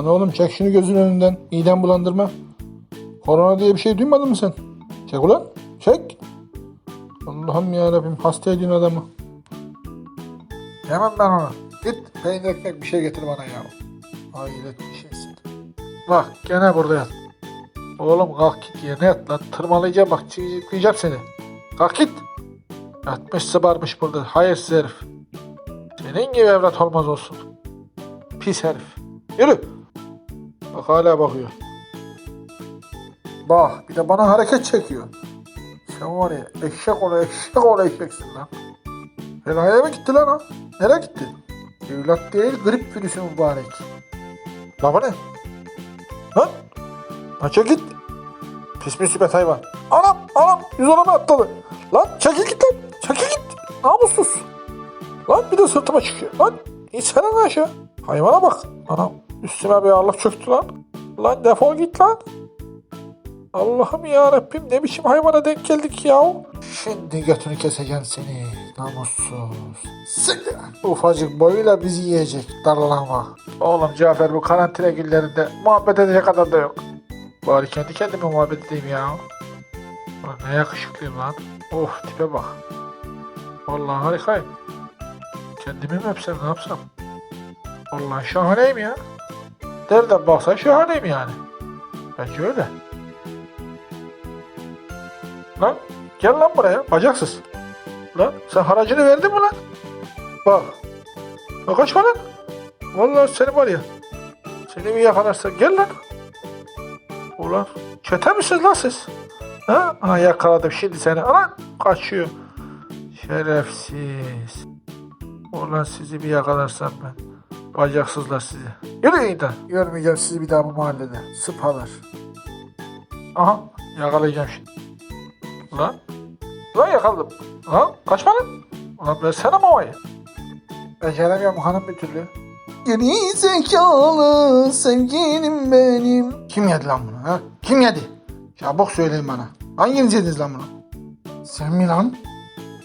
Lan oğlum çek şunu gözün önünden. İğden bulandırma. Korona diye bir şey duymadın mı sen? Çek ulan. Çek. Allah'ım ya Rabbim hasta ediyorsun adamı. Hemen ben ona. Git peynir ekmek bir şey getir bana ya. Hayret bir şeysin. Bak gene burada yat. Oğlum kalk git yerine yat lan. Tırmalayacağım bak çiğneyeceğim seni. Kalk git. Yatmış sıbarmış burada. Hayırsız herif. Senin gibi evlat olmaz olsun. Pis herif. Yürü. Bak hala bakıyor. Bak bir de bana hareket çekiyor. Sen var ya eşek ol eşek ol eşeksin lan. Fenaya mı gitti lan o? Nereye gitti? Evlat değil grip virüsü mübarek. La bu ne? Lan? Maça git. Pis müsibet hayvan. Anam anam yüz olama atladı. Lan çekil git lan. Çekil git. Namussuz. Lan bir de sırtıma çıkıyor. Lan insene lan aşağı. Hayvana bak. Anam üstüme bir ağırlık çöktü lan. Lan defol git lan. Allah'ım ya Rabbim ne biçim hayvana denk geldik ya. Şimdi götünü keseceğim seni namussuz. Sıkı. Ufacık boyuyla bizi yiyecek darlama. Oğlum Cafer bu karantina günlerinde muhabbet edecek kadar da yok. Bari kendi kendime muhabbet edeyim ya. Ulan ne yakışıklıyım lan. Of tipe bak. Vallahi harikayım. Kendimi mi öpsem ne yapsam? Vallahi şahaneyim ya. Nereden baksan şahaneyim yani. Bence öyle. Lan gel lan buraya bacaksız. Lan sen haracını verdin mi lan? Bak. Bak kaçma lan. Vallahi seni var ya. Seni bir yakalarsa gel lan. Ulan çete misiniz lan siz? Ha? Aha yakaladım şimdi seni. Ana kaçıyor. Şerefsiz. Ulan sizi bir yakalarsam ben. Bacaksızlar sizi. Yürüyün de. Görmeyeceğim sizi bir daha bu mahallede. Sıpalar. Aha yakalayacağım şimdi. Lan. Lan yakaladım. Lan kaçma lan. Ulan versene mamayı. Beceremiyorum hanım bir türlü. Geri zekalı sevgilim benim. Kim yedi lan bunu ha? Kim yedi? Çabuk söyleyin bana. Hanginiz yediniz lan bunu? Sen mi lan?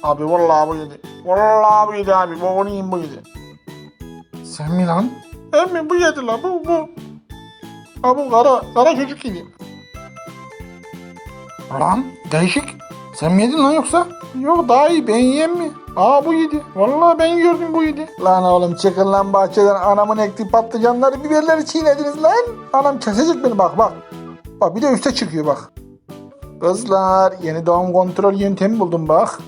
Abi vallahi bu yedi. Vallahi bu yedi abi. Bu onu yiyin bu yedi. Sen mi lan? Emmi bu yedi lan bu bu. Ha bu kara, kara çocuk yedi. Lan değişik. Sen mi yedin lan yoksa? Yok daha iyi ben yiyeyim mi? Aa bu yedi. Vallahi ben gördüm bu yedi. Lan oğlum çıkın lan bahçeden anamın ektiği patlıcanları biberleri çiğnediniz lan. Anam kesecek beni bak bak. Bak bir de üste çıkıyor bak. Kızlar yeni doğum kontrol yöntemi buldum bak.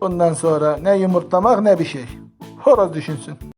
Bundan sonra ne yumurtlamak ne bir şey. Horoz düşünsün.